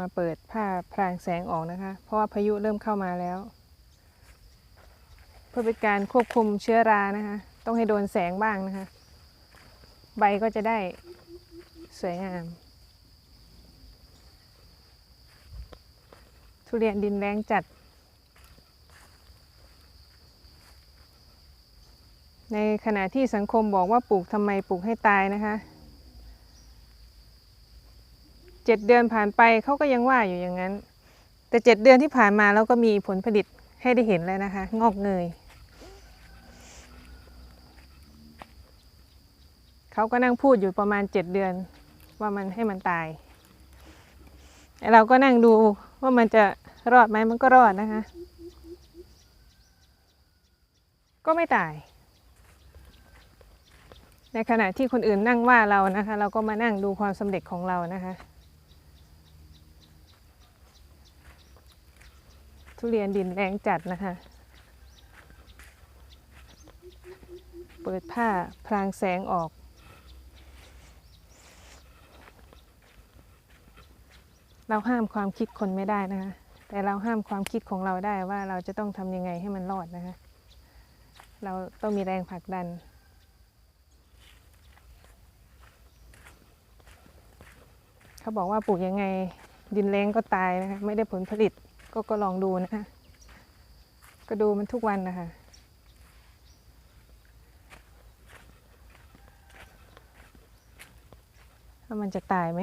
มาเปิดผ้าพรางแสงออกนะคะ เพราะว่าพายุเริ่มเข้ามาแล้ว เพื่อเป็นการควบคุมเชื้อรานะคะ ต้องให้โดนแสงบ้างนะคะ ใบก็จะได้สวยงาม ทุเรียนดินแรงจัด ในขณะที่สังคมบอกว่าปลูกทำไมปลูกให้ตายนะคะ เจ็ดเดือนผ่านไปเขาก็ยังว่าอยู่อย่างนั้น แต่เจ็ดเดือนที่ผ่านมาเราก็มีผลผลิตให้ได้เห็นแล้วนะคะ งอกเงยเขาก็นั่งพูดอยู่ประมาณเจ็ดเดือน ว่ามันให้มันตายเราก็นั่งดูว่ามันจะรอดไหมมันก็รอดนะคะ ก็ไม่ตาย ในขณะที่คนอื่นนั่งว่าเรานะคะ เราก็มานั่งดูความสำเร็จของเรานะคะ ทุเรียนดินแรงจัดนะคะ เปิดผ้าพรางแสงออกเราห้ามความคิดคนไม่ได้นะคะ แต่เราห้ามความคิดของเราได้ว่าเราจะต้องทำยังไงให้มันรอดนะคะ เราต้องมีแรงผลักดัน เขาบอกว่าปลูกยังไงดินแรงก็ตายนะคะ ไม่ได้ผลผลิต ก็ก็ลองดูนะคะก็ดูมันทุกวันนะคะว่ามันจะตายไหม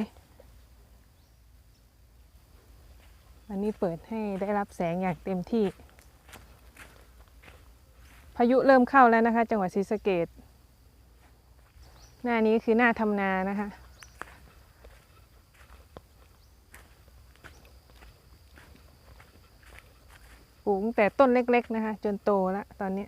วันนี้เปิดให้ได้รับแสงอย่างเต็มที่ พายุเริ่มเข้าแล้วนะคะ จังหวัดศรีสะเกดหน้านี้คือหน้าทำนานะคะ ลูกตั้งแต่ต้นเล็กๆนะคะ จนโตแล้วตอนนี้